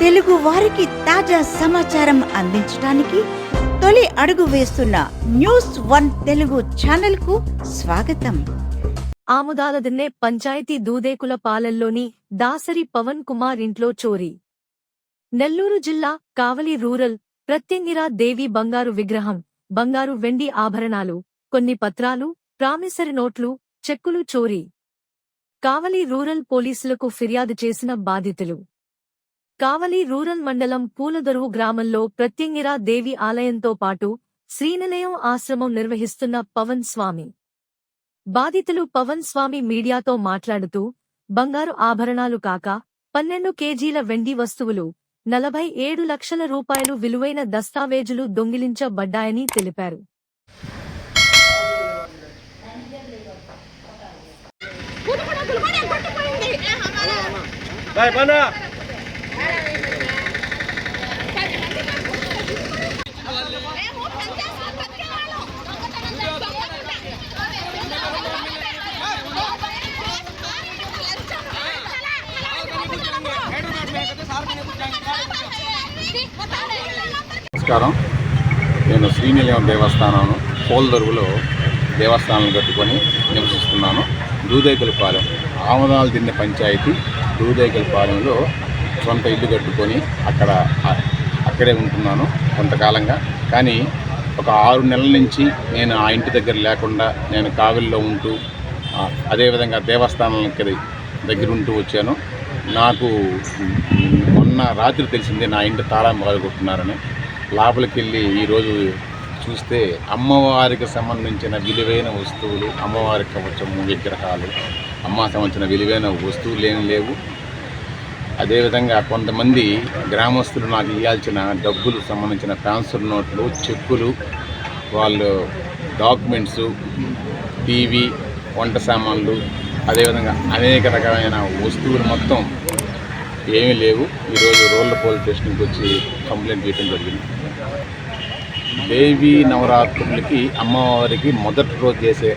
తెలుగు వారికి తాజా సమాచారం అందించడానికి తొలి అడుగు వేస్తున్న న్యూస్ వన్ తెలుగు ఛానల్కు స్వాగతం ఆముదాలదిన్నె పంచాయతీ దూదేకుల పాలెల్లోని దాసరి పవన్ కుమార్ ఇంట్లో చోరీ. నెల్లూరు జిల్లా కావలి రూరల్ ప్రత్యంగిరా దేవి బంగారు విగ్రహం బంగారు వెండి ఆభరణాలు కొన్ని పత్రాలు ప్రామిసరీ నోట్లు చెక్కులు చోరీ. కావలి రూరల్ పోలీసులకు ఫిర్యాదు చేసిన బాధితులు. కావలి రూరల్ మండలం పూలదొరువు గ్రామంలో ప్రత్యంగిరా దేవి ఆలయంతో పాటు శ్రీనిలయం ఆశ్రమం నిర్వహిస్తున్న పవన్ స్వామి. బాధితులు పవన్ స్వామి మీడియాతో మాట్లాడుతూ బంగారు ఆభరణాలు కాక పన్నెండు కేజీల వెండి వస్తువులు నలభై ఏడు లక్షల రూపాయలు విలువైన దస్తావేజులు దొంగిలించబడ్డాయని తెలిపారు. నమస్కారం. నేను శ్రీనిలయం దేవస్థానం పోల్దరువులో దేవస్థానం కట్టుకొని నివసిస్తున్నాను. దూదేకలపాలెం ఆమదాలు తిన్న పంచాయతీ దూదేకలపాలెంలో సొంత ఇల్లు కట్టుకొని అక్కడ ఇక్కడే అక్కడే ఉంటున్నాను కొంతకాలంగా. కానీ ఒక ఆరు నెలల నుంచి నేను ఆ ఇంటి దగ్గర లేకుండా నేను కావిల్లో ఉంటూ అదేవిధంగా దేవస్థానాలకి దగ్గర ఉంటూ వచ్చాను. నాకు మొన్న రాత్రి తెలిసింది నా ఇంటి తాళం బాగుకుంటున్నారని లోపలికి వెళ్ళి ఈరోజు చూస్తే అమ్మవారికి సంబంధించిన విలువైన వస్తువులు అమ్మవారికి కవచము విగ్రహాలు అమ్మ సంబంధించిన విలువైన వస్తువులు ఏమి లేవు. అదేవిధంగా కొంతమంది గ్రామస్తులు నాకు ఇవ్వాల్సిన డబ్బులు సంబంధించిన ట్రాన్స్ఫర్ నోట్లు చెక్కులు వాళ్ళు డాక్యుమెంట్స్ టీవీ వంట సామాన్లు అదేవిధంగా అనేక రకమైన వస్తువులు మొత్తం ఏమీ లేవు. ఈరోజు రోడ్ల పోలీస్ స్టేషన్కి వచ్చి కంప్లైంట్ చేయడం జరిగింది. దేవీ నవరాత్రులకి అమ్మవారికి మొదటి రోజు చేసే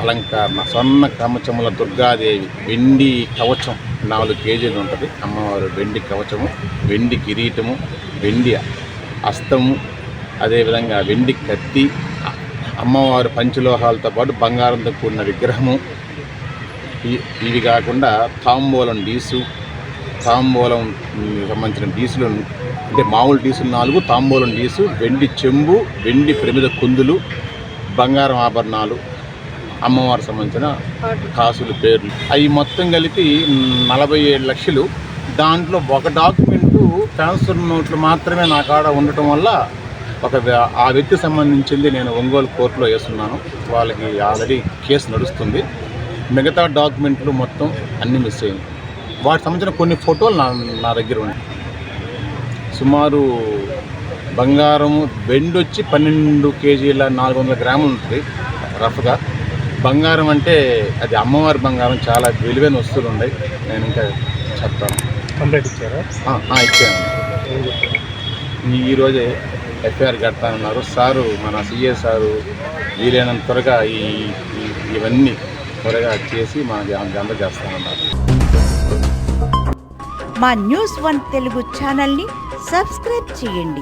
అలంకరణ స్వర్ణ కవచముల దుర్గాదేవి వెండి కవచం నాలుగు కేజీలు ఉంటుంది. అమ్మవారు వెండి కవచము వెండి కిరీటము వెండి అస్తము అదేవిధంగా వెండి కత్తి అమ్మవారు పంచలోహాలతో పాటు బంగారంతో కూడిన విగ్రహము. ఇవి కాకుండా తాంబూలం డీసు తాంబూలం సంబంధించిన డీసులు అంటే మామూలు డీసులు నాలుగు తాంబూలం డీసు వెండి చెంబు వెండి ప్రమిద కుందులు బంగారం ఆభరణాలు అమ్మవారికి సంబంధించిన కాసులు పేర్లు. అవి మొత్తం కలిపి నలభై ఏడు లక్షలు. దాంట్లో ఒక డాక్యుమెంటు ట్రాన్స్ఫర్ నోట్లు మాత్రమే నా కాడ ఉండటం వల్ల ఒక వ్య- ఆ వ్యక్తికి సంబంధించింది నేను ఒంగోలు కోర్టులో వేస్తున్నాను. వాళ్ళకి ఆల్రెడీ కేసు నడుస్తుంది. మిగతా డాక్యుమెంట్లు మొత్తం అన్నీ మిస్ అయ్యింది వాటికి సంబంధించిన కొన్ని ఫోటోలు నా నా దగ్గర ఉన్నాయి. సుమారు బంగారము బెండొచ్చి వచ్చి పన్నెండు కేజీల నాలుగు వందల గ్రాములు ఉంటుంది రఫ్గా. బంగారం అంటే అది అమ్మవారి బంగారం చాలా విలువైన వస్తువులు ఉన్నాయి. నేను ఇంకా చెప్తాను. కంప్లీట్ ఇచ్చారా? ఇచ్చాను. ఈ- ఈరోజే ఎఫ్ఐఆర్ కడతానన్నారు సారు మన సిఏ సారు వీలైనంత త్వరగా ఈ ఇవన్నీ త్వరగా చేసి మనకి అందజేస్తానన్నారు మా న్యూస్ వన్ తెలుగు ఛానల్ని సబ్స్క్రైబ్ చేయండి.